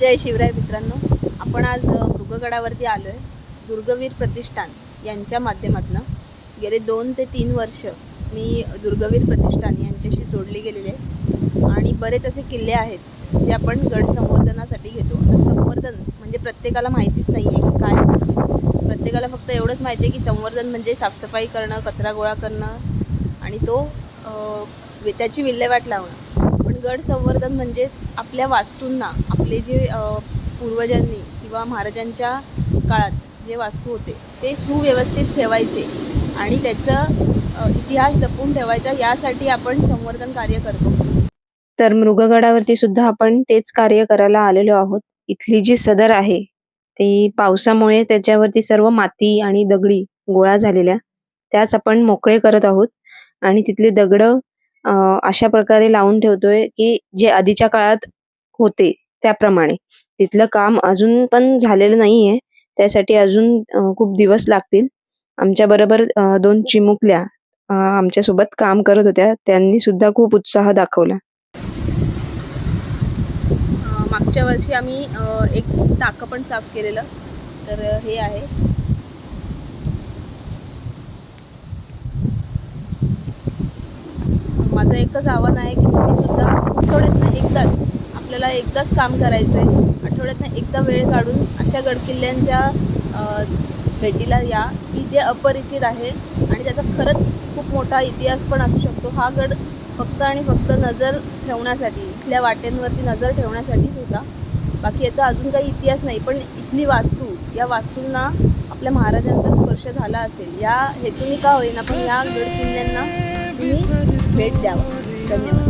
जय शिवराय मित्रांनो. आपण आज दुर्गगडावरती आलो आहे दुर्गवीर प्रतिष्ठान यांच्या माध्यमातून. गेले दोन ते तीन वर्ष मी दुर्गवीर प्रतिष्ठान यांच्याशी जोडली गेलेली आहे. आणि बरेच असे किल्ले आहेत जे आपण गड संवर्धनासाठी घेतो. संवर्धन म्हणजे प्रत्येकाला माहितीच नाही आहे की काय असतं. प्रत्येकाला फक्त एवढंच माहिती आहे की संवर्धन म्हणजे साफसफाई करणं कचरा गोळा करणं आणि तो वे- त्याची विल्हेवाट लावणं. गड संवर्धन म्हणजेच आपल्या वास्तूंना आपले जे पूर्वजांनी किंवा महाराजांच्या काळात जे वास्तू होते ते सुव्यवस्थित ठेवायचे आणि त्याचं इतिहास जपून ठेवायचा यासाठी आपण संवर्धन कार्य करतो. तर मृगगडावरती सुद्धा आपण तेच कार्य करायला आलेलो आहोत. इथली जी सदर आहे ती पावसामुळे त्याच्यावरती सर्व माती आणि दगडी गोळा झालेल्या त्याच आपण मोकळे करत आहोत. आणि तिथले दगड अशा प्रकारे लावून ठेवतोय की जे आधीच्या काळात होते त्याप्रमाणे. तिथलं काम अजून पण झालेलं नाहीये. त्यासाठी अजून खूप दिवस लागतील. आमच्या बरोबर दोन चिमुकल्या अ, आमच्यासोबत काम करत होत्या. त्यांनी सुद्धा खूप उत्साह दाखवला. मागच्या वर्षी आम्ही एक टाकं पण साफ केलेलं. तर हे आहे. माझं एकच आव्हान आहे की तुम्ही सुद्धा आठवड्यातनं एकदाच आपल्याला एकदाच काम करायचं आहे आठवड्यातनं एकदा वेळ काढून अशा गडकिल्ल्यांच्या भेटीला या. की जे अपरिचित आहे आणि त्याचा खरंच खूप मोठा इतिहास पण असू शकतो. हा गड फक्त आणि फक्त नजर ठेवण्यासाठी इथल्या वाटेंवरती नजर ठेवण्यासाठीच होता बाकी याचा अजून काही इतिहास नाही पण इथली वास्तू या वास्तूंना आपल्या महाराजांचा स्पर्श झाला असेल. या हेतूने का होईना पण या गड किल्ल्यांना e beijo dela, Camila.